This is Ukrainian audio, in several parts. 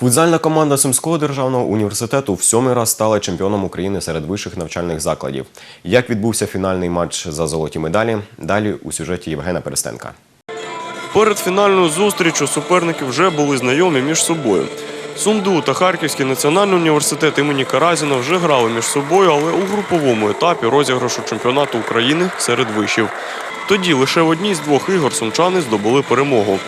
Футзальна команда Сумського державного університету в сьомий раз стала чемпіоном України серед вищих навчальних закладів. Як відбувся фінальний матч за золоті медалі? Далі у сюжеті Євгена Перестенка. Перед фінальною зустрічю суперники вже були знайомі між собою. Сумду та Харківський національний університет імені Каразіна вже грали між собою, але у груповому етапі розіграшу чемпіонату України серед вишів. Тоді лише в одній з двох ігор сумчани здобули перемогу.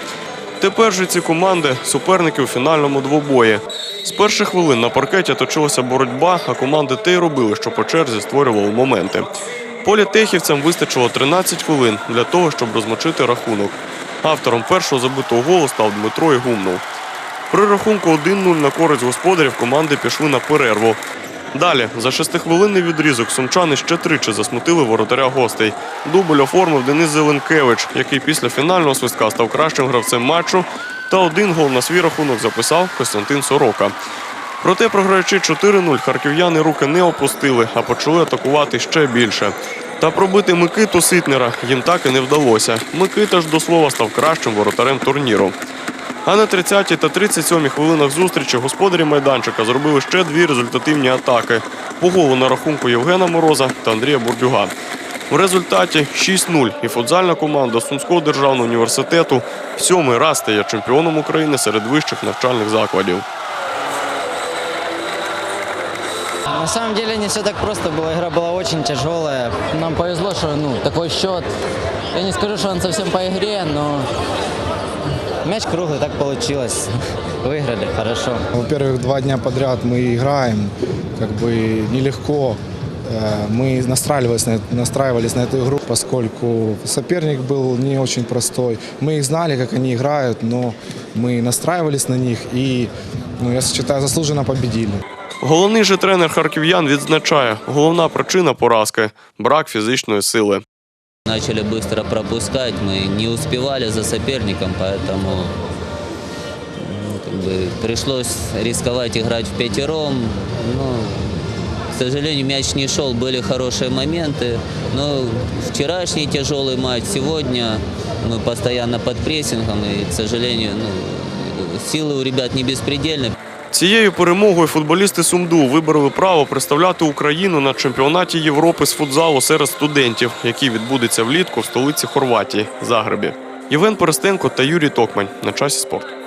Тепер же ці команди суперники у фінальному двобої. З перших хвилин на паркеті точилася боротьба, а команди те й робили, що по черзі створювали моменти. Політехівцям вистачило 13 хвилин для того, щоб розмочити рахунок. Автором першого забитого голу став Дмитро Ігумнов. При рахунку 1-0 на користь господарів команди пішли на перерву. Далі, за шестихвилинний відрізок, сумчани ще тричі засмутили воротаря гостей. Дубль оформив Денис Зеленкевич, який після фінального свистка став кращим гравцем матчу, та один гол на свій рахунок записав Костянтин Сорока. Проте, програючи 4-0, харків'яни руки не опустили, а почали атакувати ще більше. Та пробити Микиту Ситнера їм так і не вдалося. Микита ж до слова став кращим воротарем турніру. А на 30-й та 37-й хвилинах зустрічі господарі майданчика зробили ще дві результативні атаки по голу на рахунку Євгена Мороза та Андрія Бурдюга. В результаті 6-0 і футзальна команда Сумського державного університету сьомий раз стає чемпіоном України серед вищих навчальних закладів. На самом деле не все так просто было. Игра была очень тяжелая. Нам повезло, что ну, такой счет. Я не скажу, что он совсем по игре, но мяч круглый, так получилось. Выиграли, хорошо. Во-первых, два дня подряд мы играем, как бы нелегко. Э, Мы настраивались на, настраивались на эту игру, поскольку соперник был не очень простой. Мы их знали, как они играют, но мы настраивались на них и, ну, я считаю, заслуженно победили. Головний же тренер харків'ян відзначає, головна причина поразки брак фізичної сили. Начали быстро пропускать, мы не успевали за соперником, поэтому ну, как бы, пришлось рисковать играть в пятером. Ну, к сожалению, мяч не шел, были хорошие моменты. Но вчерашний тяжелый матч, сегодня мы постоянно под прессингом, и, к сожалению, ну, силы у ребят не беспредельны. Цією перемогою футболісти Сумду вибороли право представляти Україну на чемпіонаті Європи з футзалу серед студентів, який відбудеться влітку в столиці Хорватії Загребі. Євген Перестенко та Юрій Токмань на часі спорту.